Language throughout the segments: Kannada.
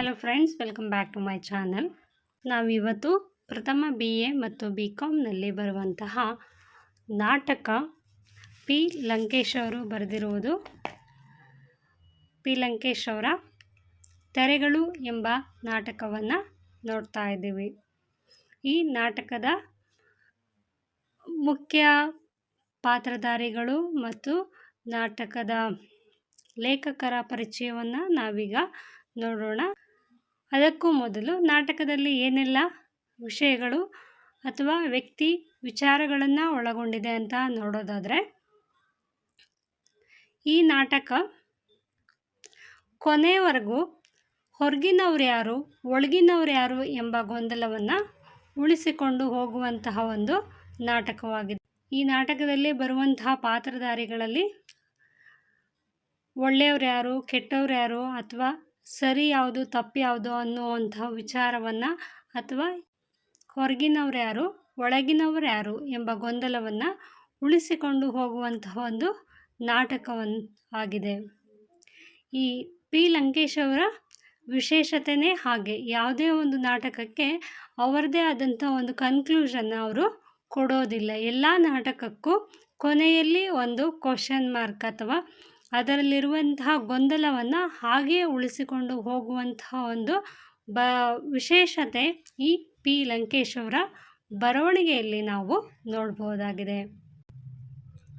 Hello friends welcome back to my channel ನಾವಿವತ್ತು ಪ್ರಥಮ ಬಿ ಎ ಮತ್ತು ಬಿ ಕಾಮ್ನಲ್ಲಿ ಬರುವಂತಹ ನಾಟಕ ಪಿ ಲಂಕೇಶ್ ಅವರು ಬರೆದಿರುವುದು. ಪಿ ಲಂಕೇಶ್ ಅವರ ತೆರೆಗಳು ಎಂಬ ನಾಟಕವನ್ನು ನೋಡ್ತಾ ಇದ್ದೀವಿ. ಈ ನಾಟಕದ ಮುಖ್ಯ ಪಾತ್ರಧಾರಿಗಳು ಮತ್ತು ನಾಟಕದ ಲೇಖಕರ ಪರಿಚಯವನ್ನು ನಾವೀಗ ನೋಡೋಣ. ಅದಕ್ಕೂ ಮೊದಲು ನಾಟಕದಲ್ಲಿ ಏನೆಲ್ಲ ವಿಷಯಗಳು ಅಥವಾ ವ್ಯಕ್ತಿ ವಿಚಾರಗಳನ್ನು ಒಳಗೊಂಡಿದೆ ಅಂತ ನೋಡೋದಾದರೆ, ಈ ನಾಟಕ ಕೊನೆಯವರೆಗೂ ಹೊರಗಿನವ್ರು ಯಾರು, ಒಳಗಿನವ್ರು ಯಾರು ಎಂಬ ಗೊಂದಲವನ್ನು ಉಳಿಸಿಕೊಂಡು ಹೋಗುವಂತಹ ಒಂದು ನಾಟಕವಾಗಿದೆ. ಈ ನಾಟಕದಲ್ಲಿ ಬರುವಂತಹ ಪಾತ್ರಧಾರಿಗಳಲ್ಲಿ ಒಳ್ಳೆಯವ್ರು ಯಾರು, ಕೆಟ್ಟವ್ರು ಯಾರು ಅಥವಾ ಸರಿ ಯಾವುದು, ತಪ್ಪು ಯಾವುದು ಅನ್ನುವಂಥ ವಿಚಾರವನ್ನು ಅಥವಾ ಹೊರಗಿನವ್ರು ಯಾರು, ಒಳಗಿನವ್ರು ಯಾರು ಎಂಬ ಗೊಂದಲವನ್ನು ಉಳಿಸಿಕೊಂಡು ಹೋಗುವಂತಹ ಒಂದು ನಾಟಕವನ್ನು ಆಗಿದೆ. ಈ ಪಿ. ಲಂಕೇಶ್ ಅವರ ವಿಶೇಷತೆಯೇ ಹಾಗೆ, ಯಾವುದೇ ಒಂದು ನಾಟಕಕ್ಕೆ ಅವರದೇ ಆದಂಥ ಒಂದು ಕನ್ಕ್ಲೂಷನ್ ಅವರು ಕೊಡೋದಿಲ್ಲ. ಎಲ್ಲ ನಾಟಕಕ್ಕೂ ಕೊನೆಯಲ್ಲಿ ಒಂದು ಕ್ವಶನ್ ಮಾರ್ಕ್ ಅಥವಾ ಅದರಲ್ಲಿರುವಂತಹ ಗೊಂದಲವನ್ನು ಹಾಗೆಯೇ ಉಳಿಸಿಕೊಂಡು ಹೋಗುವಂತಹ ಒಂದು ಬ, ವಿಶೇಷತೆ ಈ ಪಿ. ಲಂಕೇಶ್ ಅವರ ಬರವಣಿಗೆಯಲ್ಲಿ ನಾವು ನೋಡ್ಬೋದಾಗಿದೆ.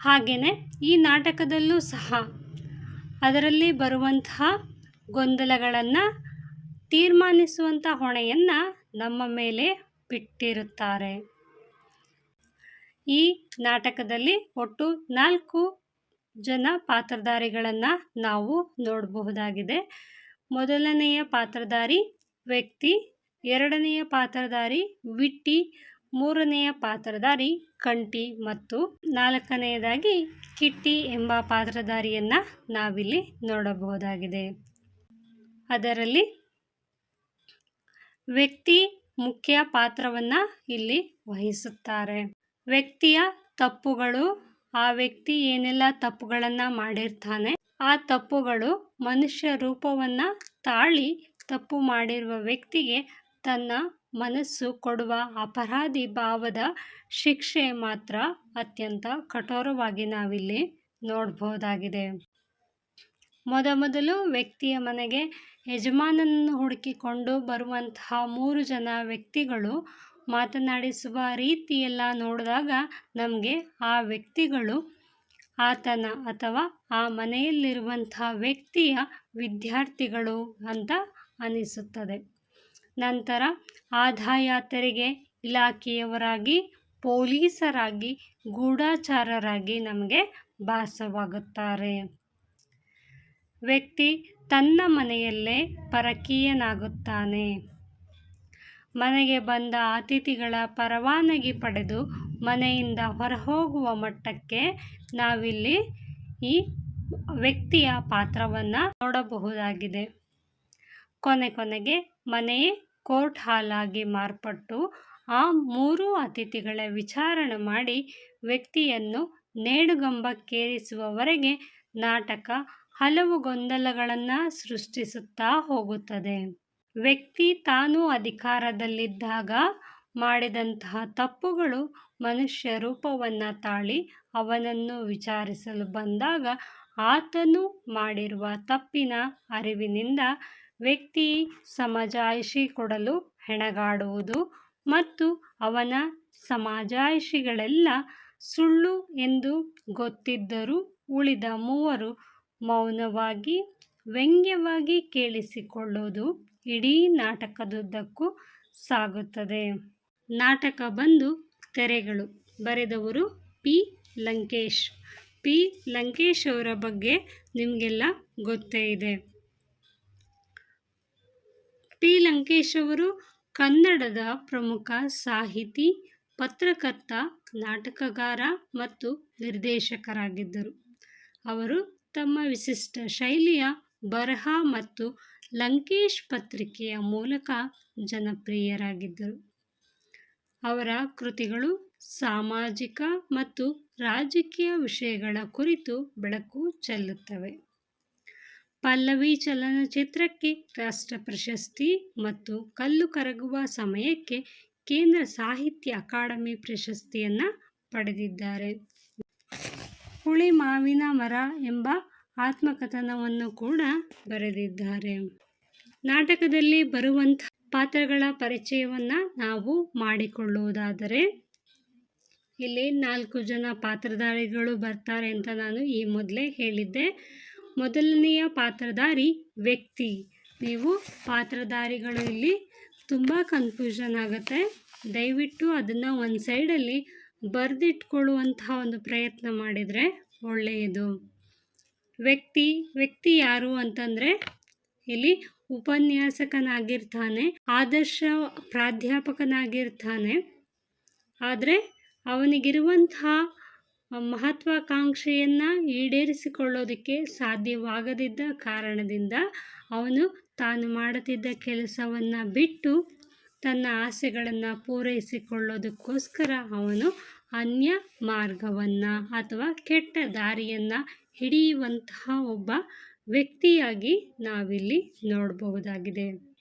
ಹಾಗೆಯೇ ಈ ನಾಟಕದಲ್ಲೂ ಸಹ ಅದರಲ್ಲಿ ಬರುವಂತಹ ಗೊಂದಲಗಳನ್ನು ತೀರ್ಮಾನಿಸುವಂಥ ಹೊಣೆಯನ್ನು ನಮ್ಮ ಮೇಲೆ ಬಿಟ್ಟಿರುತ್ತಾರೆ. ಈ ನಾಟಕದಲ್ಲಿ ಒಟ್ಟು ನಾಲ್ಕು ಜನ ಪಾತ್ರಧಾರಿಗಳನ್ನು ನಾವು ನೋಡಬಹುದಾಗಿದೆ. ಮೊದಲನೆಯ ಪಾತ್ರಧಾರಿ ವ್ಯಕ್ತಿ, ಎರಡನೆಯ ಪಾತ್ರಧಾರಿ ವಿಟ್ಟಿ, ಮೂರನೆಯ ಪಾತ್ರಧಾರಿ ಕಂಟಿ ಮತ್ತು ನಾಲ್ಕನೆಯದಾಗಿ ಕಿಟ್ಟಿ ಎಂಬ ಪಾತ್ರಧಾರಿಯನ್ನು ನಾವಿಲ್ಲಿ ನೋಡಬಹುದಾಗಿದೆ. ಅದರಲ್ಲಿ ವ್ಯಕ್ತಿ ಮುಖ್ಯ ಪಾತ್ರವನ್ನು ಇಲ್ಲಿ ವಹಿಸುತ್ತಾರೆ. ವ್ಯಕ್ತಿಯ ತಪ್ಪುಗಳು ಆ ವ್ಯಕ್ತಿ ಏನೆಲ್ಲ ತಪ್ಪುಗಳನ್ನು ಮಾಡಿರ್ತಾನೆ, ಆ ತಪ್ಪುಗಳು ಮನುಷ್ಯ ರೂಪವನ್ನು ತಾಳಿ ತಪ್ಪು ಮಾಡಿರುವ ವ್ಯಕ್ತಿಗೆ ತನ್ನ ಮನಸ್ಸು ಕೊಡುವ ಅಪರಾಧಿ ಭಾವದ ಶಿಕ್ಷೆ ಮಾತ್ರ ಅತ್ಯಂತ ಕಠೋರವಾಗಿ ನಾವಿಲ್ಲಿ ನೋಡ್ಬೋದಾಗಿದೆ. ಮೊದಮೊದಲು ವ್ಯಕ್ತಿಯ ಮನೆಗೆ ಯಜಮಾನನನ್ನು ಹುಡುಕಿಕೊಂಡು ಬರುವಂತಹ ಮೂರು ಜನ ವ್ಯಕ್ತಿಗಳು ಮಾತನಾಡಿಸುವ ರೀತಿಯೆಲ್ಲ ನೋಡಿದಾಗ ನಮಗೆ ಆ ವ್ಯಕ್ತಿಗಳು ಆತನ ಅಥವಾ ಆ ಮನೆಯಲ್ಲಿರುವಂಥ ವ್ಯಕ್ತಿಯ ವಿದ್ಯಾರ್ಥಿಗಳು ಅಂತ ಅನಿಸುತ್ತದೆ. ನಂತರ ಆದಾಯ ತೆರಿಗೆ ಇಲಾಖೆಯವರಾಗಿ, ಪೊಲೀಸರಾಗಿ, ಗೂಢಚಾರರಾಗಿ ನಮಗೆ ಭಾಸವಾಗುತ್ತಾರೆ. ವ್ಯಕ್ತಿ ತನ್ನ ಮನೆಯಲ್ಲೇ ಪರಕೀಯನಾಗುತ್ತಾನೆ. ಮನೆಗೆ ಬಂದ ಅತಿಥಿಗಳ ಪರವಾನಗಿ ಪಡೆದು ಮನೆಯಿಂದ ಹೊರಹೋಗುವ ಮಟ್ಟಕ್ಕೆ ನಾವಿಲ್ಲಿ ಈ ವ್ಯಕ್ತಿಯ ಪಾತ್ರವನ್ನು ನೋಡಬಹುದಾಗಿದೆ. ಕೊನೆ ಕೊನೆಗೆ ಮನೆಯೇ ಕೋರ್ಟ್ ಆಗಿ ಮಾರ್ಪಟ್ಟು ಆ ಮೂರು ಅತಿಥಿಗಳ ವಿಚಾರಣೆ ಮಾಡಿ ವ್ಯಕ್ತಿಯನ್ನು ನೇಡುಗಂಬಕ್ಕೇರಿಸುವವರೆಗೆ ನಾಟಕ ಹಲವು ಗೊಂದಲಗಳನ್ನು ಸೃಷ್ಟಿಸುತ್ತಾ ಹೋಗುತ್ತದೆ. ವ್ಯಕ್ತಿ ತಾನು ಅಧಿಕಾರದಲ್ಲಿದ್ದಾಗ ಮಾಡಿದಂತಹ ತಪ್ಪುಗಳು ಮನುಷ್ಯ ರೂಪವನ್ನು ತಾಳಿ ಅವನನ್ನು ವಿಚಾರಿಸಲು ಬಂದಾಗ ಆತನು ಮಾಡಿರುವ ತಪ್ಪಿನ ಅರಿವಿನಿಂದ ವ್ಯಕ್ತಿ ಸಮಜಾಯಿಷಿ ಕೊಡಲು ಹೆಣಗಾಡುವುದು ಮತ್ತು ಅವನ ಸಮಜಾಯಿಷಿಗಳೆಲ್ಲ ಸುಳ್ಳು ಎಂದು ಗೊತ್ತಿದ್ದರೂ ಉಳಿದ ಮೂವರು ಮೌನವಾಗಿ ವ್ಯಂಗ್ಯವಾಗಿ ಕೇಳಿಸಿಕೊಳ್ಳೋದು ಇಡೀ ನಾಟಕದುದ್ದಕ್ಕೂ ಸಾಗುತ್ತದೆ. ನಾಟಕ ಬಂದು ತೆರೆಗಳು. ಬರೆದವರು ಪಿ. ಲಂಕೇಶ್. ಪಿ. ಲಂಕೇಶ್ ಅವರ ಬಗ್ಗೆ ನಿಮಗೆಲ್ಲ ಗೊತ್ತೇ ಇದೆ. ಪಿ. ಲಂಕೇಶ್ ಅವರು ಕನ್ನಡದ ಪ್ರಮುಖ ಸಾಹಿತಿ, ಪತ್ರಕರ್ತ, ನಾಟಕಗಾರ ಮತ್ತು ನಿರ್ದೇಶಕರಾಗಿದ್ದರು. ಅವರು ತಮ್ಮ ವಿಶಿಷ್ಟ ಶೈಲಿಯ ಬರಹ ಮತ್ತು ಲಂಕೇಶ್ ಪತ್ರಿಕೆಯ ಮೂಲಕ ಜನಪ್ರಿಯರಾಗಿದ್ದರು. ಅವರ ಕೃತಿಗಳು ಸಾಮಾಜಿಕ ಮತ್ತು ರಾಜಕೀಯ ವಿಷಯಗಳ ಕುರಿತು ಬೆಳಕು ಚೆಲ್ಲುತ್ತವೆ. ಪಲ್ಲವಿ ಚಲನಚಿತ್ರಕ್ಕೆ ರಾಷ್ಟ್ರ ಪ್ರಶಸ್ತಿ ಮತ್ತು ಕಲ್ಲು ಕರಗುವ ಸಮಯಕ್ಕೆ ಕೇಂದ್ರ ಸಾಹಿತ್ಯ ಅಕಾಡೆಮಿ ಪ್ರಶಸ್ತಿಯನ್ನು ಪಡೆದಿದ್ದಾರೆ. ಹುಳಿ ಮಾವಿನ ಮರ ಎಂಬ ಆತ್ಮಕಥನವನ್ನು ಕೂಡ ಬರೆದಿದ್ದಾರೆ. ನಾಟಕದಲ್ಲಿ ಬರುವಂಥ ಪಾತ್ರಗಳ ಪರಿಚಯವನ್ನು ನಾವು ಮಾಡಿಕೊಳ್ಳುವುದಾದರೆ, ಇಲ್ಲಿ ನಾಲ್ಕು ಜನ ಪಾತ್ರಧಾರಿಗಳು ಬರ್ತಾರೆ ಅಂತ ನಾನು ಈ ಮೊದಲೇ ಹೇಳಿದ್ದೆ. ಮೊದಲನೆಯ ಪಾತ್ರಧಾರಿ ವ್ಯಕ್ತಿ. ನೀವು ಪಾತ್ರಧಾರಿಗಳು ಇಲ್ಲಿ ತುಂಬ ಕನ್ಫ್ಯೂಷನ್ ಆಗುತ್ತೆ. ದಯವಿಟ್ಟು ಅದನ್ನು ಒಂದು ಸೈಡಲ್ಲಿ ಬರೆದಿಟ್ಕೊಳ್ಳುವಂತಹ ಒಂದು ಪ್ರಯತ್ನ ಮಾಡಿದರೆ ಒಳ್ಳೆಯದು. ವ್ಯಕ್ತಿ ವ್ಯಕ್ತಿ ಯಾರು ಅಂತಂದರೆ ಇಲ್ಲಿ ಉಪನ್ಯಾಸಕನಾಗಿರ್ತಾನೆ, ಆದರ್ಶ ಪ್ರಾಧ್ಯಾಪಕನಾಗಿರ್ತಾನೆ. ಆದರೆ ಅವನಿಗಿರುವಂತಹ ಮಹತ್ವಾಕಾಂಕ್ಷೆಯನ್ನು ಈಡೇರಿಸಿಕೊಳ್ಳೋದಕ್ಕೆ ಸಾಧ್ಯವಾಗದಿದ್ದ ಕಾರಣದಿಂದ ಅವನು ತಾನು ಮಾಡುತ್ತಿದ್ದ ಕೆಲಸವನ್ನು ಬಿಟ್ಟು ತನ್ನ ಆಸೆಗಳನ್ನು ಪೂರೈಸಿಕೊಳ್ಳೋದಕ್ಕೋಸ್ಕರ ಅವನು ಅನ್ಯ ಮಾರ್ಗವನ್ನು ಅಥವಾ ಕೆಟ್ಟ ದಾರಿಯನ್ನು ಹಿಡಿಯುವಂತಹ ಒಬ್ಬ ವ್ಯಕ್ತಿಯಾಗಿ ನಾವಿಲ್ಲಿ ನೋಡಬಹುದಾಗಿದೆ.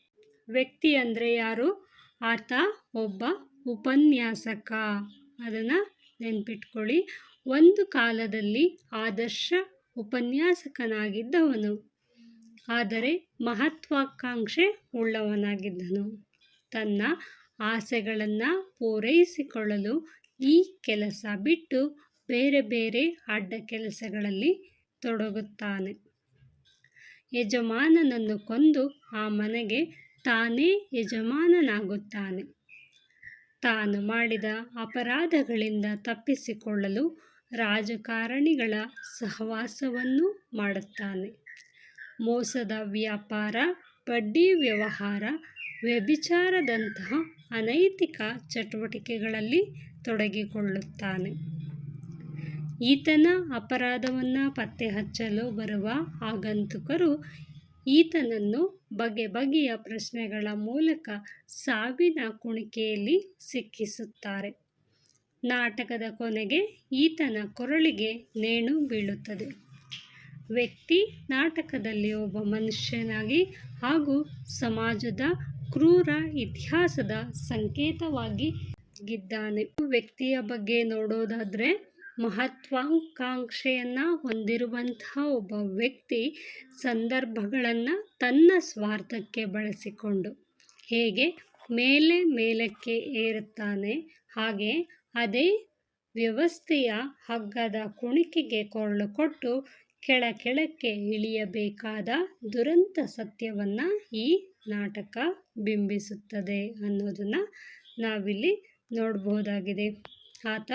ವ್ಯಕ್ತಿ ಅಂದರೆ ಯಾರು? ಆತ ಒಬ್ಬ ಉಪನ್ಯಾಸಕ. ಅದನ್ನು ನೆನ್ಪಿಟ್ಕೊಳ್ಳಿ. ಒಂದು ಕಾಲದಲ್ಲಿ ಆದರ್ಶ ಉಪನ್ಯಾಸಕನಾಗಿದ್ದವನು. ಆದರೆ ಮಹತ್ವಾಕಾಂಕ್ಷೆ ಉಳ್ಳವನಾಗಿದ್ದನು. ತನ್ನ ಆಸೆಗಳನ್ನು ಪೂರೈಸಿಕೊಳ್ಳಲು ಈ ಕೆಲಸ ಬಿಟ್ಟು ಬೇರೆ ಬೇರೆ ಅಡ್ಡ ಕೆಲಸಗಳಲ್ಲಿ ತೊಡಗುತ್ತಾನೆ. ಯಜಮಾನನನ್ನು ಕೊಂದು ಆ ಮನೆಗೆ ತಾನೇ ಯಜಮಾನನಾಗುತ್ತಾನೆ. ತಾನು ಮಾಡಿದ ಅಪರಾಧಗಳಿಂದ ತಪ್ಪಿಸಿಕೊಳ್ಳಲು ರಾಜಕಾರಣಿಗಳ ಸಹವಾಸವನ್ನು ಮಾಡುತ್ತಾನೆ. ಮೋಸದ ವ್ಯಾಪಾರ, ಬಡ್ಡಿ ವ್ಯವಹಾರ, ವ್ಯಭಿಚಾರದಂತಹ ಅನೈತಿಕ ಚಟುವಟಿಕೆಗಳಲ್ಲಿ ತೊಡಗಿಕೊಳ್ಳುತ್ತಾನೆ. ಈತನ ಅಪರಾಧವನ್ನು ಪತ್ತೆ ಹಚ್ಚಲು ಬರುವ ಆಗಂತುಕರು ಈತನನ್ನು ಬಗೆ ಬಗೆಯ ಪ್ರಶ್ನೆಗಳ ಮೂಲಕ ಸಾವಿನ ಕುಣಿಕೆಯಲ್ಲಿ ಸಿಕ್ಕಿಸುತ್ತಾರೆ. ನಾಟಕದ ಕೊನೆಗೆ ಈತನ ಕೊರಳಿಗೆ ನೇಣು ಬೀಳುತ್ತದೆ. ವ್ಯಕ್ತಿ ನಾಟಕದಲ್ಲಿ ಒಬ್ಬ ಮನುಷ್ಯನಾಗಿ ಹಾಗೂ ಸಮಾಜದ ಕ್ರೂರ ಇತಿಹಾಸದ ಸಂಕೇತವಾಗಿ ಗಿದ್ದಾನೆ. ವ್ಯಕ್ತಿಯ ಬಗ್ಗೆ ನೋಡೋದಾದರೆ ಮಹತ್ವಾಕಾಂಕ್ಷೆಯನ್ನು ಹೊಂದಿರುವಂತಹ ಒಬ್ಬ ವ್ಯಕ್ತಿ ಸಂದರ್ಭಗಳನ್ನು ತನ್ನ ಸ್ವಾರ್ಥಕ್ಕೆ ಬಳಸಿಕೊಂಡು ಹೇಗೆ ಮೇಲೆ ಮೇಲಕ್ಕೆ ಏರುತ್ತಾನೆ, ಹಾಗೆ ಅದೇ ವ್ಯವಸ್ಥೆಯ ಹಗ್ಗದ ಕುಣಿಕೆಗೆ ಕೊರಳು ಕೊಟ್ಟು ಕೆಳ ಕೆಳಕ್ಕೆ ಇಳಿಯಬೇಕಾದ ದುರಂತ ಸತ್ಯವನ್ನು ಈ ನಾಟಕ ಬಿಂಬಿಸುತ್ತದೆ ಅನ್ನೋದನ್ನು ನಾವಿಲ್ಲಿ ನೋಡಬಹುದಾಗಿದೆ. ಆತ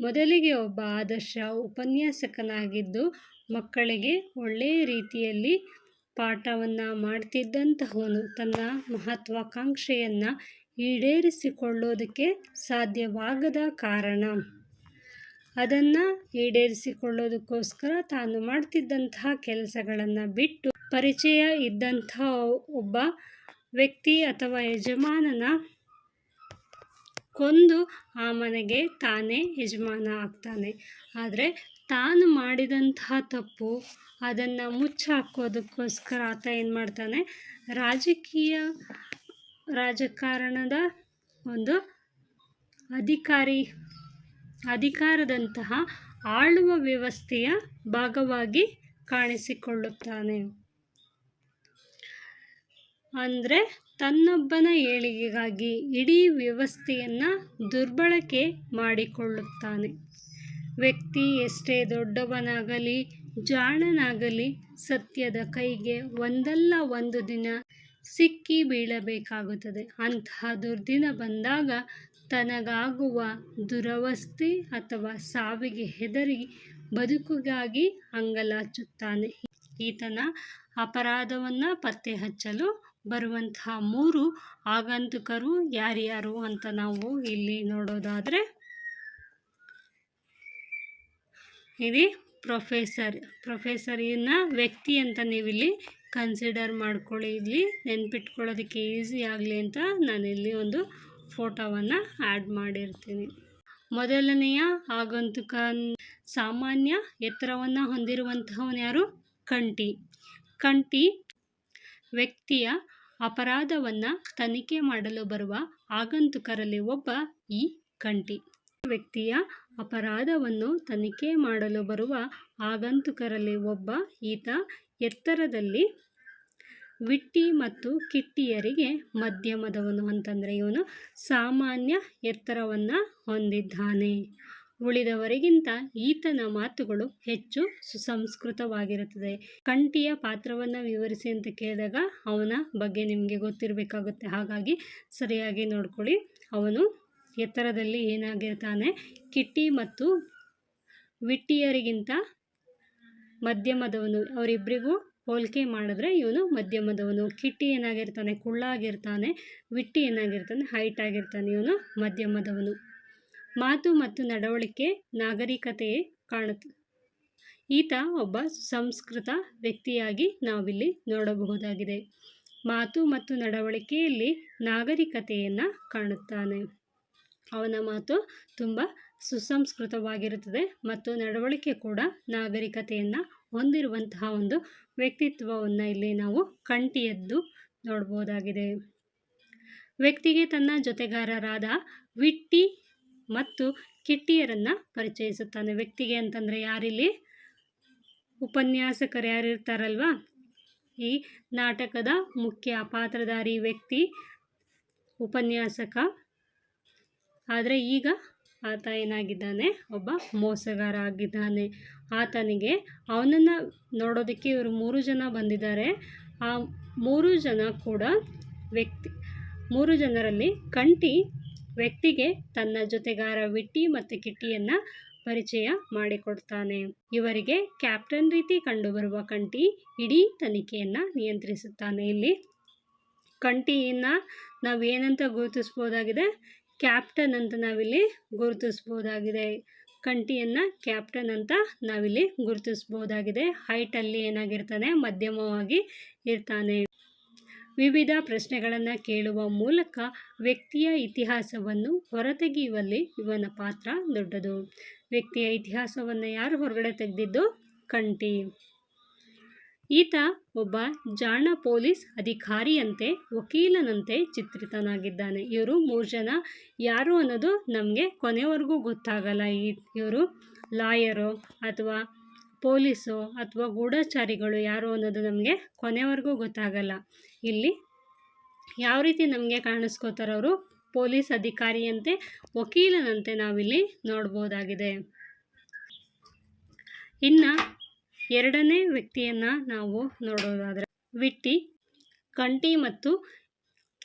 ಮೊದಲಿಗೆ ಒಬ್ಬ ಆದರ್ಶ ಉಪನ್ಯಾಸಕನಾಗಿದ್ದು, ಮಕ್ಕಳಿಗೆ ಒಳ್ಳೆಯ ರೀತಿಯಲ್ಲಿ ಪಾಠವನ್ನು ಮಾಡ್ತಿದ್ದಂತಹವನು ತನ್ನ ಮಹತ್ವಾಕಾಂಕ್ಷೆಯನ್ನು ಈಡೇರಿಸಿಕೊಳ್ಳೋದಕ್ಕೆ ಸಾಧ್ಯವಾಗದ ಕಾರಣ. ಅದನ್ನು ಈಡೇರಿಸಿಕೊಳ್ಳೋದಕ್ಕೋಸ್ಕರ ತಾನು ಮಾಡ್ತಿದ್ದಂತಹ ಕೆಲಸಗಳನ್ನು ಬಿಟ್ಟು ಪರಿಚಯ ಇದ್ದಂಥ ಒಬ್ಬ ವ್ಯಕ್ತಿ ಅಥವಾ ಯಜಮಾನನ ಕೊಂದು ಆ ಮನೆಗೆ ತಾನೇ ಯಜಮಾನ ಆಗ್ತಾನೆ. ಆದರೆ ತಾನು ಮಾಡಿದಂತಹ ತಪ್ಪು, ಅದನ್ನು ಮುಚ್ಚಾಕೋದಕ್ಕೋಸ್ಕರ ಆತ ಏನು ಮಾಡ್ತಾನೆ? ರಾಜಕೀಯ ರಾಜಕಾರಣದ ಒಂದು ಅಧಿಕಾರಿ, ಅಧಿಕಾರದಂತಹ ಆಳುವ ವ್ಯವಸ್ಥೆಯ ಭಾಗವಾಗಿ ಕಾಣಿಸಿಕೊಳ್ಳುತ್ತಾನೆ. ಅಂದರೆ ತನ್ನೊಬ್ಬನ ಏಳಿಗೆಗಾಗಿ ಇಡೀ ವ್ಯವಸ್ಥೆಯನ್ನು ದುರ್ಬಳಕೆ ಮಾಡಿಕೊಳ್ಳುತ್ತಾನೆ. ವ್ಯಕ್ತಿ ಎಷ್ಟೇ ದೊಡ್ಡವನಾಗಲಿ, ಜಾಣನಾಗಲಿ, ಸತ್ಯದ ಕೈಗೆ ಒಂದಲ್ಲ ಒಂದು ದಿನ ಸಿಕ್ಕಿ ಬೀಳಬೇಕಾಗುತ್ತದೆ. ಅಂತಹ ದುರ್ದಿನ ಬಂದಾಗ ತನಗಾಗುವ ದುರವಸ್ಥೆ ಅಥವಾ ಸಾವಿಗೆ ಹೆದರಿ ಬದುಕುಗಾಗಿ ಅಂಗಲಾಚುತ್ತಾನೆ. ಈತನ ಅಪರಾಧವನ್ನು ಪತ್ತೆ ಹಚ್ಚಲು ಬರುವಂತಹ ಮೂರು ಆಗಂತುಕರು ಯಾರ್ಯಾರು ಅಂತ ನಾವು ಇಲ್ಲಿ ನೋಡೋದಾದರೆ ಇಲ್ಲಿ ಪ್ರೊಫೆಸರ್ ಪ್ರೊಫೆಸರ್ ವ್ಯಕ್ತಿ ಅಂತ ನೀವಿಲ್ಲಿ ಕನ್ಸಿಡರ್ ಮಾಡ್ಕೊಳ್ಳಿ. ಇಲ್ಲಿ ನೆನ್ಪಿಟ್ಕೊಳ್ಳೋದಕ್ಕೆ ಈಸಿ ಆಗಲಿ ಅಂತ ನಾನಿಲ್ಲಿ ಒಂದು ಫೋಟೋವನ್ನು ಆ್ಯಡ್ ಮಾಡಿರ್ತೀನಿ. ಮೊದಲನೆಯ ಆಗಂತುಕ ಸಾಮಾನ್ಯ ಎತ್ತರವನ್ನು ಹೊಂದಿರುವಂತಹವನು ಕಂಟಿ ಕಂಟಿ ವ್ಯಕ್ತಿಯ ಅಪರಾಧವನ್ನು ತನಿಖೆ ಮಾಡಲು ಬರುವ ಆಗಂತುಕರಲ್ಲಿ ಒಬ್ಬ ಈ ಕಂಟಿ ವ್ಯಕ್ತಿಯ ಅಪರಾಧವನ್ನು ತನಿಖೆ ಮಾಡಲು ಬರುವ ಆಗಂತುಕರಲ್ಲಿ ಒಬ್ಬ ಈತ ಎತ್ತರದಲ್ಲಿ ವಿಟ್ಟಿ ಮತ್ತು ಕಿಟ್ಟಿಯರಿಗೆ ಮಧ್ಯಮದವನು ಅಂತಂದರೆ ಇವನು ಸಾಮಾನ್ಯ ಎತ್ತರವನ್ನು ಹೊಂದಿದ್ದಾನೆ. ಉಳಿದವರಿಗಿಂತ ಈತನ ಮಾತುಗಳು ಹೆಚ್ಚು ಸುಸಂಸ್ಕೃತವಾಗಿರುತ್ತದೆ. ಕಂಠಿಯ ಪಾತ್ರವನ್ನು ವಿವರಿಸಿ ಅಂತ ಕೇಳಿದಾಗ ಅವನ ಬಗ್ಗೆ ನಿಮಗೆ ಗೊತ್ತಿರಬೇಕಾಗುತ್ತೆ. ಹಾಗಾಗಿ ಸರಿಯಾಗಿ ನೋಡ್ಕೊಳ್ಳಿ. ಅವನು ಎತ್ತರದಲ್ಲಿ ಏನಾಗಿರ್ತಾನೆ? ಕಿಟ್ಟಿ ಮತ್ತು ವಿಟ್ಟಿಯರಿಗಿಂತ ಮಧ್ಯಮದವನು. ಅವರಿಬ್ಬರಿಗೂ ಹೋಲಿಕೆ ಮಾಡಿದ್ರೆ ಇವನು ಮಧ್ಯಮದವನು. ಕಿಟ್ಟಿ ಏನಾಗಿರ್ತಾನೆ? ಕುಳ್ಳಾಗಿರ್ತಾನೆ. ವಿಟ್ಟಿ ಏನಾಗಿರ್ತಾನೆ? ಹೈಟ್ ಆಗಿರ್ತಾನೆ. ಇವನು ಮಧ್ಯಮದವನು. ಮಾತು ಮತ್ತು ನಡವಳಿಕೆ ನಾಗರಿಕತೆಯೇ ಕಾಣುತ್ತೆ. ಈತ ಒಬ್ಬ ಸಂಸ್ಕೃತ ವ್ಯಕ್ತಿಯಾಗಿ ನಾವಿಲ್ಲಿ ನೋಡಬಹುದಾಗಿದೆ. ಮಾತು ಮತ್ತು ನಡವಳಿಕೆಯಲ್ಲಿ ನಾಗರಿಕತೆಯನ್ನು ಕಾಣುತ್ತಾನೆ. ಅವನ ಮಾತು ತುಂಬ ಸುಸಂಸ್ಕೃತವಾಗಿರುತ್ತದೆ ಮತ್ತು ನಡವಳಿಕೆ ಕೂಡ ನಾಗರಿಕತೆಯನ್ನು ಹೊಂದಿರುವಂತಹ ಒಂದು ವ್ಯಕ್ತಿತ್ವವನ್ನು ಇಲ್ಲಿ ನಾವು ಕಂಟಿಯದ್ದು ನೋಡ್ಬೋದಾಗಿದೆ ವ್ಯಕ್ತಿಗೆ ತನ್ನ ಜೊತೆಗಾರರಾದ ವಿಟ್ಟಿ ಮತ್ತು ಕಿಟ್ಟಿಯರನ್ನು ಪರಿಚಯಿಸುತ್ತಾನೆ. ವ್ಯಕ್ತಿಗೆ ಅಂತಂದರೆ ಯಾರಿಲ್ಲಿ? ಉಪನ್ಯಾಸಕರು ಯಾರಿರ್ತಾರಲ್ವ? ಈ ನಾಟಕದ ಮುಖ್ಯ ಪಾತ್ರಧಾರಿ ವ್ಯಕ್ತಿ, ಉಪನ್ಯಾಸಕ. ಆದರೆ ಈಗ ಆತ ಏನಾಗಿದ್ದಾನೆ? ಒಬ್ಬ ಮೋಸಗಾರ ಆಗಿದ್ದಾನೆ ಆತನಿಗೆ ಅವನನ್ನು ನೋಡೋದಕ್ಕೆ ಇವರು ಮೂರು ಜನ ಬಂದಿದ್ದಾರೆ. ಆ ಮೂರು ಜನ ಕೂಡ ವ್ಯಕ್ತಿ, ಮೂರು ಜನರಲ್ಲಿ ಕಂಟಿ ವ್ಯಕ್ತಿಗೆ ತನ್ನ ಜೊತೆಗಾರ ವಿಟ್ಟಿ ಮತ್ತು ಕಿಟ್ಟಿಯನ್ನು ಪರಿಚಯ ಮಾಡಿಕೊಡ್ತಾನೆ. ಇವರಿಗೆ ಕ್ಯಾಪ್ಟನ್ ರೀತಿ ಕಂಡುಬರುವ ಕಂಟಿ ಇಡೀ ತನಿಖೆಯನ್ನು ನಿಯಂತ್ರಿಸುತ್ತಾನೆ. ಇಲ್ಲಿ ಕಂಟಿಯನ್ನು ನಾವು ಏನಂತ ಗುರುತಿಸ್ಬೋದಾಗಿದೆ? ಕ್ಯಾಪ್ಟನ್ ಅಂತ ನಾವಿಲ್ಲಿ ಗುರುತಿಸ್ಬೋದಾಗಿದೆ. ಕಂಟಿಯನ್ನು ಕ್ಯಾಪ್ಟನ್ ಅಂತ ನಾವಿಲ್ಲಿ ಗುರುತಿಸ್ಬೋದಾಗಿದೆ. ಹೈಟಲ್ಲಿ ಏನಾಗಿರ್ತಾನೆ? ಮಧ್ಯಮವಾಗಿ ಇರ್ತಾನೆ. ವಿವಿಧ ಪ್ರಶ್ನೆಗಳನ್ನು ಕೇಳುವ ಮೂಲಕ ವ್ಯಕ್ತಿಯ ಇತಿಹಾಸವನ್ನು ಹೊರತೆಗೆಯುವಲ್ಲಿ ಇವನ ಪಾತ್ರ ದೊಡ್ಡದು. ವ್ಯಕ್ತಿಯ ಇತಿಹಾಸವನ್ನು ಯಾರು ಹೊರಗಡೆ ತೆಗೆದಿದ್ದು? ಕಂಟಿ. ಈತ ಒಬ್ಬ ಜಾಣ ಪೊಲೀಸ್ ಅಧಿಕಾರಿಯಂತೆ ವಕೀಲನಂತೆ ಚಿತ್ರಿತನಾಗಿದ್ದಾನೆ. ಇವರು ಮೂರು ಜನ. ಯಾರು ಅನ್ನೋದು ನಮಗೆ ಕೊನೆವರೆಗೂ ಗೊತ್ತಾಗಲ್ಲ. ಈ ಇವರು ಲಾಯರು ಅಥವಾ ಪೊಲೀಸು ಅಥವಾ ಗೂಢಚಾರಿಗಳು ಯಾರು ಅನ್ನೋದು ನಮಗೆ ಕೊನೆವರೆಗೂ ಗೊತ್ತಾಗಲ್ಲ. ಇಲ್ಲಿ ಯಾವ ರೀತಿ ನಮಗೆ ಕಾಣಿಸ್ಕೋತಾರವರು ಪೊಲೀಸ್ ಅಧಿಕಾರಿಯಂತೆ, ವಕೀಲನಂತೆ ನಾವಿಲ್ಲಿ ನೋಡ್ಬೋದಾಗಿದೆ. ಇನ್ನು ಎರಡನೇ ವ್ಯಕ್ತಿಯನ್ನು ನಾವು ನೋಡೋದಾದರೆ ವಿಟ್ಟಿ. ಕಂಟಿ ಮತ್ತು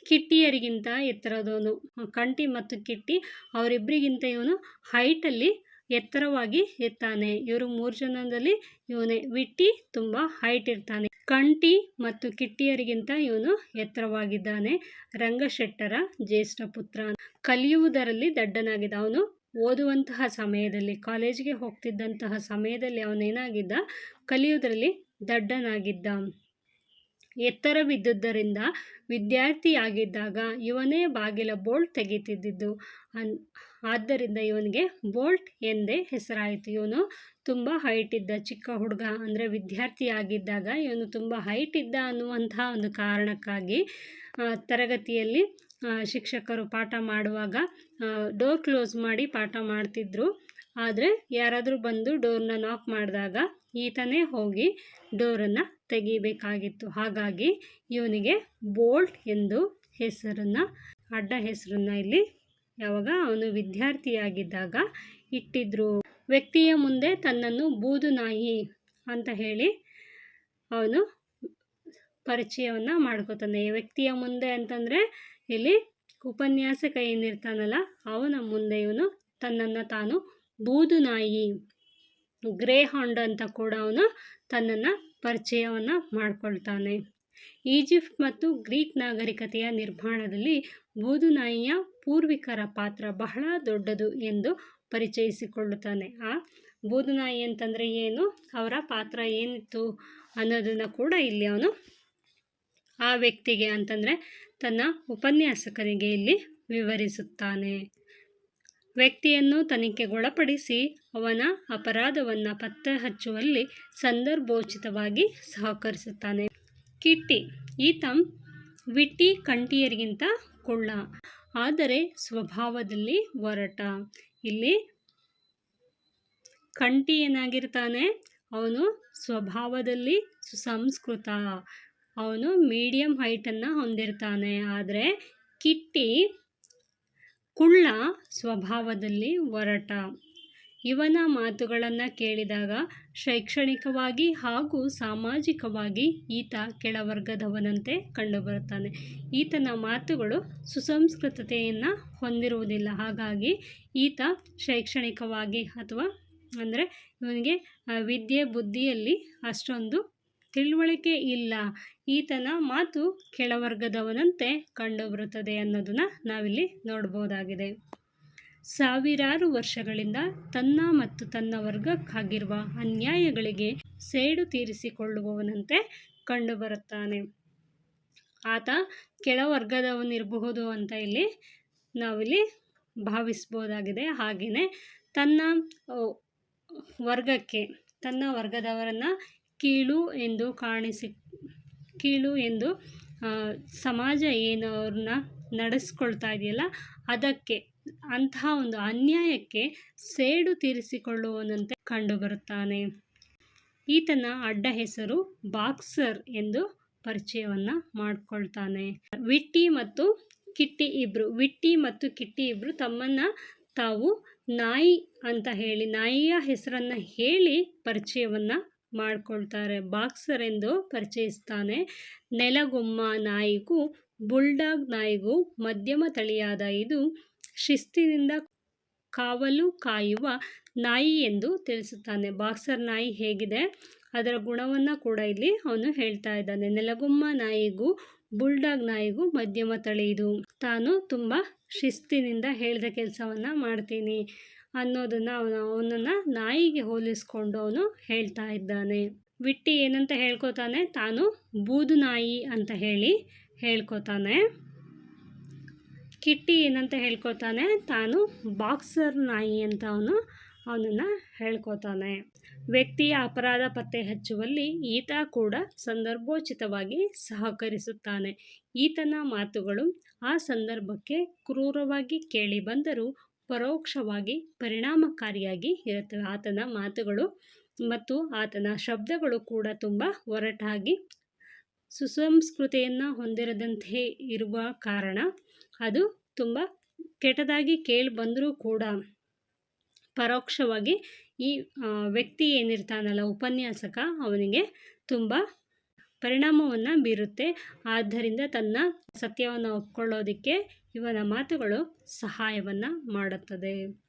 ಕಿಟ್ಟಿಯರಿಗಿಂತ ಎತ್ತರದವನು. ಕಂಟಿ ಮತ್ತು ಕಿಟ್ಟಿ ಅವರಿಬ್ಬರಿಗಿಂತ ಇವನು ಹೈಟಲ್ಲಿ ಎತ್ತರವಾಗಿ ಇರ್ತಾನೆ ಇವರು ಮೂರು ಜನದಲ್ಲಿ ಇವನೇ. ವಿಟ್ಟಿ ತುಂಬ ಹೈಟ್ ಇರ್ತಾನೆ. ಕಂಟಿ ಮತ್ತು ಕಿಟ್ಟಿಯರಿಗಿಂತ ಇವನು ಎತ್ತರವಾಗಿದ್ದಾನೆ. ರಂಗಶೆಟ್ಟರ ಜ್ಯೇಷ್ಠ ಪುತ್ರ. ಕಲಿಯುವುದರಲ್ಲಿ ದಡ್ಡನಾಗಿದ್ದ ಅವನು ಓದುವಂತಹ ಸಮಯದಲ್ಲಿ, ಕಾಲೇಜಿಗೆ ಹೋಗ್ತಿದ್ದಂತಹ ಸಮಯದಲ್ಲಿ ಅವನೇನಾಗಿದ್ದ? ಕಲಿಯುವುದರಲ್ಲಿ ದಡ್ಡನಾಗಿದ್ದ. ಎತ್ತರವಿದ್ದುದರಿಂದ ವಿದ್ಯಾರ್ಥಿಯಾಗಿದ್ದಾಗ ಇವನೇ ಬಾಗಿಲ ಬೋಲ್ಡ್ ತೆಗಿತಿದ್ದಿದ್ದು ಅನ್ ಆದ್ದರಿಂದ ಇವನಿಗೆ ಬೋಲ್ಟ್ ಎಂದೇ ಹೆಸರಾಯಿತು. ಇವನು ತುಂಬ ಹೈಟ್ ಇದ್ದ ಚಿಕ್ಕ ಹುಡುಗ, ಅಂದರೆ ವಿದ್ಯಾರ್ಥಿಯಾಗಿದ್ದಾಗ ಇವನು ತುಂಬ ಹೈಟ್ ಇದ್ದ ಅನ್ನುವಂತಹ ಒಂದು ಕಾರಣಕ್ಕಾಗಿ ತರಗತಿಯಲ್ಲಿ ಶಿಕ್ಷಕರು ಪಾಠ ಮಾಡುವಾಗ ಡೋರ್ ಕ್ಲೋಸ್ ಮಾಡಿ ಪಾಠ ಮಾಡ್ತಿದ್ರು. ಆದರೆ ಯಾರಾದರೂ ಬಂದು ಡೋರ್ನ ನಾಕ್ ಮಾಡಿದಾಗ ಈತನೇ ಹೋಗಿ ಡೋರನ್ನು ತೆಗಿಬೇಕಾಗಿತ್ತು. ಹಾಗಾಗಿ ಇವನಿಗೆ ಬೋಲ್ಟ್ ಎಂದು ಹೆಸರನ್ನು, ಅಡ್ಡ ಹೆಸರನ್ನು ಇಲ್ಲಿ ಯಾವಾಗ ಅವನು ವಿದ್ಯಾರ್ಥಿಯಾಗಿದ್ದಾಗ ಇಟ್ಟಿದ್ರು. ವ್ಯಕ್ತಿಯ ಮುಂದೆ ತನ್ನನ್ನು ಬೂದು ನಾಯಿ ಅಂತ ಹೇಳಿ ಅವನು ಪರಿಚಯವನ್ನು ಮಾಡ್ಕೋತಾನೆ. ವ್ಯಕ್ತಿಯ ಮುಂದೆ ಅಂತಂದರೆ ಇಲ್ಲಿ ಉಪನ್ಯಾಸಕ ಏನಿರ್ತಾನಲ್ಲ ಅವನ ಮುಂದೆ ಇವನು ತನ್ನನ್ನು ತಾನು ಬೂದು ನಾಯಿ, ಗ್ರೇ ಹಾಂಡ್ ಅಂತ ಕೂಡ ಅವನು ತನ್ನನ್ನು ಪರಿಚಯವನ್ನು ಮಾಡಿಕೊಳ್ತಾನೆ. ಈಜಿಪ್ಟ್ ಮತ್ತು ಗ್ರೀಕ್ ನಾಗರಿಕತೆಯ ನಿರ್ಮಾಣದಲ್ಲಿ ಬೂದುನಾಯಿಯ ಪೂರ್ವಿಕರ ಪಾತ್ರ ಬಹಳ ದೊಡ್ಡದು ಎಂದು ಪರಿಚಯಿಸಿಕೊಳ್ಳುತ್ತಾನೆ. ಆ ಬೂದುನಾಯಿ ಅಂತಂದರೆ ಏನು? ಅವರ ಪಾತ್ರ ಏನಿತ್ತು ಅನ್ನೋದನ್ನು ಕೂಡ ಇಲ್ಲಿ ಅವನು ಆ ವ್ಯಕ್ತಿಗೆ ಅಂತಂದರೆ ತನ್ನ ಉಪನ್ಯಾಸಕನಿಗೆ ಇಲ್ಲಿ ವಿವರಿಸುತ್ತಾನೆ. ವ್ಯಕ್ತಿಯನ್ನು ತನಿಖೆಗೊಳಪಡಿಸಿ ಅವನ ಅಪರಾಧವನ್ನು ಪತ್ತೆ ಹಚ್ಚುವಲ್ಲಿ ಸಂದರ್ಭೋಚಿತವಾಗಿ ಸಹಕರಿಸುತ್ತಾನೆ. ಕಿಟ್ಟಿ. ಈತ ವಿಟ್ಟಿ ಕಂಠಿಯರಿಗಿಂತ ಕೊಳ್ಳ. ಆದರೆ ಸ್ವಭಾವದಲ್ಲಿ ಒರಟ. ಇಲ್ಲಿ ಕಂಠಿ ಏನಾಗಿರ್ತಾನೆ ಅವನು ಸ್ವಭಾವದಲ್ಲಿ ಸುಸಂಸ್ಕೃತ. ಅವನು ಮೀಡಿಯಂ ಹೈಟನ್ನು ಹೊಂದಿರ್ತಾನೆ. ಆದರೆ ಕಿಟ್ಟಿ ಕುಳ್ಳ ಸ್ವಭಾವದಲ್ಲಿ ಒರಟ. ಇವನ ಮಾತುಗಳನ್ನು ಕೇಳಿದಾಗ ಶೈಕ್ಷಣಿಕವಾಗಿ ಹಾಗೂ ಸಾಮಾಜಿಕವಾಗಿ ಈತ ಕೆಳವರ್ಗದವನಂತೆ ಕಂಡುಬರುತ್ತಾನೆ. ಈತನ ಮಾತುಗಳು ಸುಸಂಸ್ಕೃತತೆಯನ್ನು ಹೊಂದಿರುವುದಿಲ್ಲ. ಹಾಗಾಗಿ ಈತ ಶೈಕ್ಷಣಿಕವಾಗಿ ಅಥವಾ ಅಂದರೆ ಇವನಿಗೆ ವಿದ್ಯೆ ಬುದ್ಧಿಯಲ್ಲಿ ಅಷ್ಟೊಂದು ತಿಳುವಳಿಕೆ ಇಲ್ಲ. ಈತನ ಮಾತು ಕೆಳವರ್ಗದವನಂತೆ ಕಂಡುಬರುತ್ತದೆ ಅನ್ನೋದನ್ನು ನಾವಿಲ್ಲಿ ನೋಡ್ಬೋದಾಗಿದೆ. ಸಾವಿರಾರು ವರ್ಷಗಳಿಂದ ತನ್ನ ಮತ್ತು ತನ್ನ ವರ್ಗಕ್ಕಾಗಿರುವ ಅನ್ಯಾಯಗಳಿಗೆ ಸೇಡು ತೀರಿಸಿಕೊಳ್ಳುವವನಂತೆ ಕಂಡುಬರುತ್ತಾನೆ. ಆತ ಕೆಳವರ್ಗದವನಿರಬಹುದು ಅಂತ ಇಲ್ಲಿ ನಾವಿಲ್ಲಿ ಭಾವಿಸ್ಬೋದಾಗಿದೆ ಹಾಗೆಯೇ ತನ್ನ ವರ್ಗಕ್ಕೆ, ತನ್ನ ವರ್ಗದವರನ್ನು ಕೀಳು ಎಂದು ಕಾಣಿಸಿ, ಕೀಳು ಎಂದು ಸಮಾಜ ಏನು ಅವ್ರನ್ನ ನಡೆಸ್ಕೊಳ್ತಾ ಇದೆಯಲ್ಲ, ಅದಕ್ಕೆ ಅಂತಹ ಒಂದು ಅನ್ಯಾಯಕ್ಕೆ ಸೇಡು ತೀರಿಸಿಕೊಳ್ಳುವನಂತೆ ಕಂಡುಬರುತ್ತಾನೆ. ಈತನ ಅಡ್ಡ ಹೆಸರು ಬಾಕ್ಸರ್ ಎಂದು ಪರಿಚಯವನ್ನು ಮಾಡಿಕೊಳ್ತಾನೆ. ವಿಟ್ಟಿ ಮತ್ತು ಕಿಟ್ಟಿ ಇಬ್ಬರು ವಿಟ್ಟಿ ಮತ್ತು ಕಿಟ್ಟಿ ಇಬ್ಬರು ತಮ್ಮನ್ನು ತಾವು ನಾಯಿ ಅಂತ ಹೇಳಿ, ನಾಯಿಯ ಹೆಸರನ್ನು ಹೇಳಿ ಪರಿಚಯವನ್ನು ಮಾಡಿಕೊಳ್ತಾರೆ. ಬಾಕ್ಸರ್ ಎಂದು ಪರಿಚಯಿಸ್ತಾನೆ. ನೆಲಗೊಮ್ಮ ನಾಯಿಗೂ, ಬುಲ್ಡಾಗ್ ನಾಯಿಗೂ ಮಧ್ಯಮ ತಳಿಯಾದ ಇದು ಶಿಸ್ತಿನಿಂದ ಕಾವಲು ಕಾಯುವ ನಾಯಿ ಎಂದು ತಿಳಿಸುತ್ತಾನೆ. ಬಾಕ್ಸರ್ ನಾಯಿ ಹೇಗಿದೆ? ಅದರ ಗುಣವನ್ನು ಕೂಡ ಇಲ್ಲಿ ಅವನು ಹೇಳ್ತಾ ಇದ್ದಾನೆ. ನೆಲಗುಮ್ಮ ನಾಯಿಗೂ, ಬುಲ್ಡಾಗ್ ನಾಯಿಗೂ ಮಧ್ಯಮ ತಳಿ ಇದು. ತಾನು ತುಂಬ ಶಿಸ್ತಿನಿಂದ ಹೇಳಿದ ಕೆಲಸವನ್ನು ಮಾಡ್ತೀನಿ ಅನ್ನೋದನ್ನು ಅವನು, ಅವನನ್ನು ನಾಯಿಗೆ ಹೋಲಿಸ್ಕೊಂಡು ಅವನು ಹೇಳ್ತಾ ಇದ್ದಾನೆ. ವಿಟ್ಟಿ ಏನಂತ ಹೇಳ್ಕೊತಾನೆ? ತಾನು ಬೂದು ನಾಯಿ ಅಂತ ಹೇಳಿ ಹೇಳ್ಕೊತಾನೆ. ಕಿಟ್ಟಿ ಏನಂತ ಹೇಳ್ಕೊತಾನೆ, ತಾನು ಬಾಕ್ಸರ್ ನಾಯಿ ಅಂತ ಅವನು ಅವನನ್ನು ಹೇಳ್ಕೊತಾನೆ. ವ್ಯಕ್ತಿಯ ಅಪರಾಧ ಪತ್ತೆ ಹಚ್ಚುವಲ್ಲಿ ಈತ ಕೂಡ ಸಂದರ್ಭೋಚಿತವಾಗಿ ಸಹಕರಿಸುತ್ತಾನೆ. ಈತನ ಮಾತುಗಳು ಆ ಸಂದರ್ಭಕ್ಕೆ ಕ್ರೂರವಾಗಿ ಕೇಳಿ ಬಂದರೂ ಪರೋಕ್ಷವಾಗಿ ಪರಿಣಾಮಕಾರಿಯಾಗಿ ಇರುತ್ತವೆ. ಆತನ ಮಾತುಗಳು ಮತ್ತು ಆತನ ಶಬ್ದಗಳು ಕೂಡ ತುಂಬ ಒರಟಾಗಿ ಸುಸಂಸ್ಕೃತಿಯನ್ನು ಹೊಂದಿರದಂತೆ ಇರುವ ಕಾರಣ ಅದು ತುಂಬ ಕೆಟ್ಟದಾಗಿ ಕೇಳಿ ಬಂದರೂ ಕೂಡ ಪರೋಕ್ಷವಾಗಿ ಈ ವ್ಯಕ್ತಿ ಏನಿರ್ತಾನಲ್ಲ, ಉಪನ್ಯಾಸಕ, ಅವನಿಗೆ ತುಂಬ ಪರಿಣಾಮವನ್ನು ಬೀರುತ್ತೆ. ಆದ್ದರಿಂದ ತನ್ನ ಸತ್ಯವನ್ನು ಒಪ್ಕೊಳ್ಳೋದಕ್ಕೆ ಇವನ ಮಾತುಗಳು ಸಹಾಯವನ್ನು ಮಾಡುತ್ತದೆ.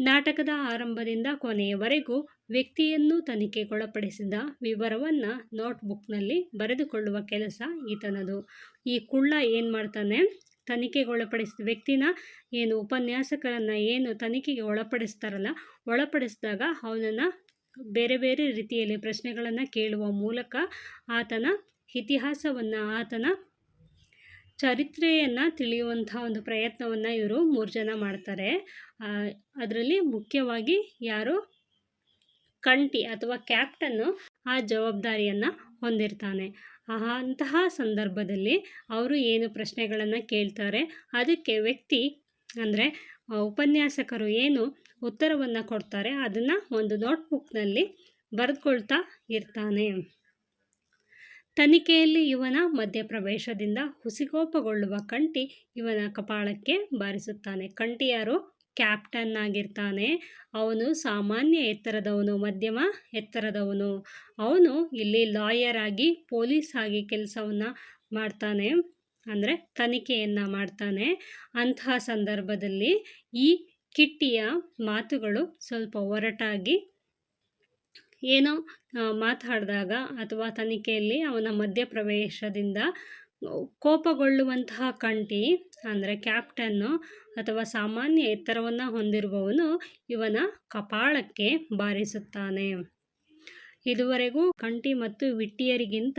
ನಾಟಕದ ಆರಂಭದಿಂದ ಕೊನೆಯವರೆಗೂ ವ್ಯಕ್ತಿಯನ್ನು ತನಿಖೆಗೊಳಪಡಿಸಿದ ವಿವರವನ್ನು ನೋಟ್ಬುಕ್ನಲ್ಲಿ ಬರೆದುಕೊಳ್ಳುವ ಕೆಲಸ ಈತನದು. ಈ ಕುಳ್ಳ ಏನು ಮಾಡ್ತಾನೆ? ತನಿಖೆಗೊಳಪಡಿಸಿದ ವ್ಯಕ್ತಿನ ಏನು ಉಪನ್ಯಾಸಕರನ್ನು ಏನು ತನಿಖೆಗೆ ಒಳಪಡಿಸ್ತಾರಲ್ಲ, ಒಳಪಡಿಸಿದಾಗ ಅವನನ್ನು ಬೇರೆ ಬೇರೆ ರೀತಿಯಲ್ಲಿ ಪ್ರಶ್ನೆಗಳನ್ನು ಕೇಳುವ ಮೂಲಕ ಆತನ ಇತಿಹಾಸವನ್ನು, ಆತನ ಚರಿತ್ರೆಯನ್ನು ತಿಳಿಯುವಂಥ ಒಂದು ಪ್ರಯತ್ನವನ್ನು ಇವರು ಮೂರು ಜನ ಮಾಡ್ತಾರೆ. ಅದರಲ್ಲಿ ಮುಖ್ಯವಾಗಿ ಯಾರು? ಕಂಟಿ ಅಥವಾ ಕ್ಯಾಪ್ಟನ್ನು ಆ ಜವಾಬ್ದಾರಿಯನ್ನು ಹೊಂದಿರ್ತಾನೆ. ಅಂತಹ ಸಂದರ್ಭದಲ್ಲಿ ಅವರು ಏನು ಪ್ರಶ್ನೆಗಳನ್ನು ಕೇಳ್ತಾರೆ? ಅದಕ್ಕೆ ವ್ಯಕ್ತಿ, ಅಂದರೆ ಉಪನ್ಯಾಸಕರು ಏನು ಉತ್ತರವನ್ನು ಕೊಡ್ತಾರೆ? ಅದನ್ನು ಒಂದು ನೋಟ್ಬುಕ್ನಲ್ಲಿ ಬರೆದುಕೊಳ್ತಾ ಇರ್ತಾನೆ. ತನಿಖೆಯಲ್ಲಿ ಇವನ ಮಧ್ಯಪ್ರವೇಶದಿಂದ ಹುಸಿಕೋಪಗೊಳ್ಳುವ ಕಂಟಿ ಇವನ ಕಪಾಳಕ್ಕೆ ಬಾರಿಸುತ್ತಾನೆ. ಕಂಟಿ ಯಾರು? ಕ್ಯಾಪ್ಟನ್ ಆಗಿರ್ತಾನೆ. ಅವನು ಸಾಮಾನ್ಯ ಎತ್ತರದವನು, ಮಧ್ಯಮ ಎತ್ತರದವನು. ಅವನು ಇಲ್ಲಿ ಲಾಯರ್ ಆಗಿ ಪೊಲೀಸ್ ಆಗಿ ಕೆಲಸವನ್ನು ಮಾಡ್ತಾನೆ, ಅಂದರೆ ತನಿಖೆಯನ್ನು ಮಾಡ್ತಾನೆ. ಅಂತಹ ಸಂದರ್ಭದಲ್ಲಿ ಈ ಕಿಟ್ಟಿಯ ಮಾತುಗಳು ಸ್ವಲ್ಪ ಒರಟಾಗಿ ಏನೋ ಮಾತಾಡಿದಾಗ ಅಥವಾ ತನಿಖೆಯಲ್ಲಿ ಅವನ ಮಧ್ಯಪ್ರವೇಶದಿಂದ ಕೋಪಗೊಳ್ಳುವಂತಹ ಕಂಟಿ ಅಂದರೆ ಕ್ಯಾಪ್ಟನ್ನು ಅಥವಾ ಸಾಮಾನ್ಯ ಎತ್ತರವನ್ನು ಹೊಂದಿರುವವನು ಇವನ ಕಪಾಳಕ್ಕೆ ಬಾರಿಸುತ್ತಾನೆ. ಇದುವರೆಗೂ ಕಂಟಿ ಮತ್ತು ವಿಟ್ಟಿಯರಿಗಿಂತ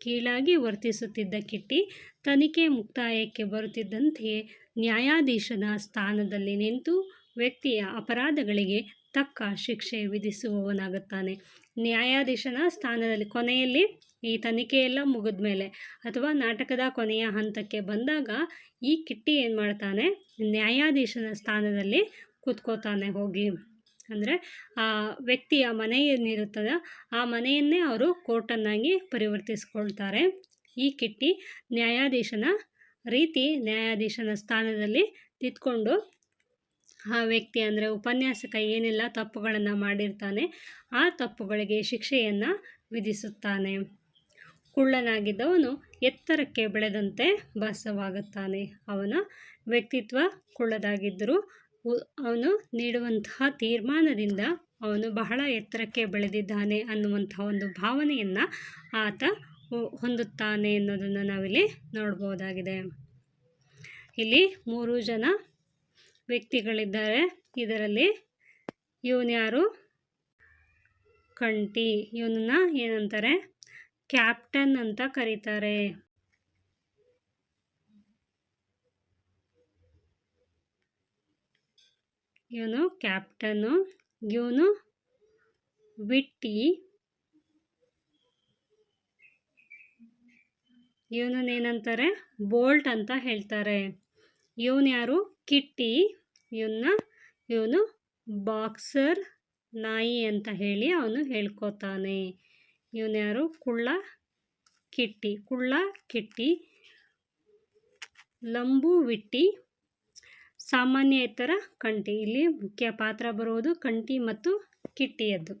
ಕೀಳಾಗಿ ವರ್ತಿಸುತ್ತಿದ್ದ ಕಿಟ್ಟಿ ತನಿಖೆ ಮುಕ್ತಾಯಕ್ಕೆ ಬರುತ್ತಿದ್ದಂತೆಯೇ ನ್ಯಾಯಾಧೀಶನ ಸ್ಥಾನದಲ್ಲಿ ನಿಂತು ವ್ಯಕ್ತಿಯ ಅಪರಾಧಗಳಿಗೆ ತಕ್ಕ ಶಿಕ್ಷೆ ವಿಧಿಸುವವನಾಗುತ್ತಾನೆ. ನ್ಯಾಯಾಧೀಶನ ಸ್ಥಾನದಲ್ಲಿ ಕೊನೆಯಲ್ಲಿ ಈ ತನಿಖೆಯೆಲ್ಲ ಮುಗಿದ ಮೇಲೆ ಅಥವಾ ನಾಟಕದ ಕೊನೆಯ ಹಂತಕ್ಕೆ ಬಂದಾಗ ಈ ಕಿಟ್ಟಿ ಏನು ಮಾಡ್ತಾನೆ? ನ್ಯಾಯಾಧೀಶನ ಸ್ಥಾನದಲ್ಲಿ ಕೂತ್ಕೋತಾನೆ ಹೋಗಿ. ಅಂದರೆ ಆ ವ್ಯಕ್ತಿಯ ಮನೆ ಏನಿರುತ್ತದೋ ಆ ಮನೆಯನ್ನೇ ಅವರು ಕೋರ್ಟನ್ನಾಗಿ ಪರಿವರ್ತಿಸ್ಕೊಳ್ತಾರೆ. ಈ ಕಿಟ್ಟಿ ನ್ಯಾಯಾಧೀಶನ ರೀತಿ ನ್ಯಾಯಾಧೀಶನ ಸ್ಥಾನದಲ್ಲಿ ತಿದ್ಕೊಂಡು ಆ ವ್ಯಕ್ತಿ ಅಂದರೆ ಉಪನ್ಯಾಸಕ ಏನೆಲ್ಲ ತಪ್ಪುಗಳನ್ನು ಮಾಡಿರ್ತಾನೆ, ಆ ತಪ್ಪುಗಳಿಗೆ ಶಿಕ್ಷೆಯನ್ನು ವಿಧಿಸುತ್ತಾನೆ. ಕುಳ್ಳನಾಗಿದ್ದವನು ಎತ್ತರಕ್ಕೆ ಬೆಳೆದಂತೆ ಭಾಸವಾಗುತ್ತಾನೆ. ಅವನ ವ್ಯಕ್ತಿತ್ವ ಕುಳ್ಳದಾಗಿದ್ದರೂ ಅವನು ನೀಡುವಂತಹ ತೀರ್ಮಾನದಿಂದ ಅವನು ಬಹಳ ಎತ್ತರಕ್ಕೆ ಬೆಳೆದಿದ್ದಾನೆ ಅನ್ನುವಂಥ ಒಂದು ಭಾವನೆಯನ್ನು ಆತ ಹೊಂದುತ್ತಾನೆ ಅನ್ನೋದನ್ನು ನಾವಿಲ್ಲಿ ನೋಡ್ಬೋದಾಗಿದೆ. ಇಲ್ಲಿ ಮೂರು ಜನ ವ್ಯಕ್ತಿಗಳಿದ್ದಾರೆ. ಇದರಲ್ಲಿ ಇವನ್ಯಾರು ಕಂಟಿ ಇವನನ್ನ ಏನಂತಾರೆ? ಕ್ಯಾಪ್ಟನ್ ಅಂತ ಕರೀತಾರೆ. ಇವನು ಕ್ಯಾಪ್ಟನ್ನು ಇವನು ವಿಟ್ಟಿ, ಇವನನ್ನೇನಂತಾರೆ? ಬೋಲ್ಟ್ ಅಂತ ಹೇಳ್ತಾರೆ. ಇವನು ಯಾರು? ಕಿಟ್ಟಿ, ಇವನ್ನ, ಇವನು ಬಾಕ್ಸರ್ ನಾಯಿ ಅಂತ ಹೇಳಿ ಅವನು ಹೇಳ್ಕೊತಾನೆ. ಇವನು ಯಾರು ಕುಳ್ಳ ಕಿಟ್ಟಿ. ಕುಳ್ಳ ಕಿಟ್ಟಿ. ಲಂಬು ವಿಟ್ಟಿ. ಸಾಮಾನ್ಯೇತರ ಕಂಟಿ. ಇಲ್ಲಿ ಮುಖ್ಯ ಪಾತ್ರ ಬರುವುದು ಕಂಟಿ ಮತ್ತು ಕಿಟ್ಟಿಯದ್ದು.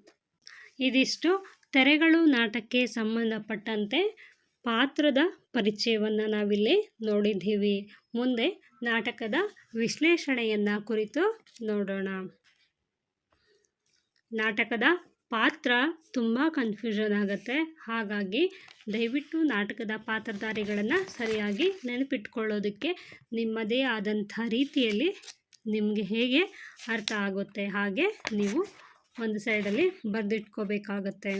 ಇದಿಷ್ಟು. ತೆರೆಗಳು ನಾಟಕಕ್ಕೆ ಸಂಬಂಧಪಟ್ಟಂತೆ ಪಾತ್ರದ ಪರಿಚಯವನ್ನು ನಾವಿಲ್ಲಿ ನೋಡಿದ್ದೀವಿ. ಮುಂದೆ ನಾಟಕದ ವಿಶ್ಲೇಷಣೆಯನ್ನು ಕುರಿತು ನೋಡೋಣ. ನಾಟಕದ ಪಾತ್ರ ತುಂಬ ಕನ್ಫ್ಯೂಷನ್ ಆಗುತ್ತೆ. ಹಾಗಾಗಿ ದಯವಿಟ್ಟು ನಾಟಕದ ಪಾತ್ರಧಾರಿಗಳನ್ನು ಸರಿಯಾಗಿ ನೆನಪಿಟ್ಕೊಳ್ಳೋದಕ್ಕೆ ನಿಮ್ಮದೇ ಆದಂಥ ರೀತಿಯಲ್ಲಿ ನಿಮಗೆ ಹೇಗೆ ಅರ್ಥ ಆಗುತ್ತೆ ಹಾಗೆ ನೀವು ಒಂದು ಸೈಡಲ್ಲಿ ಬರೆದಿಟ್ಕೋಬೇಕಾಗತ್ತೆ.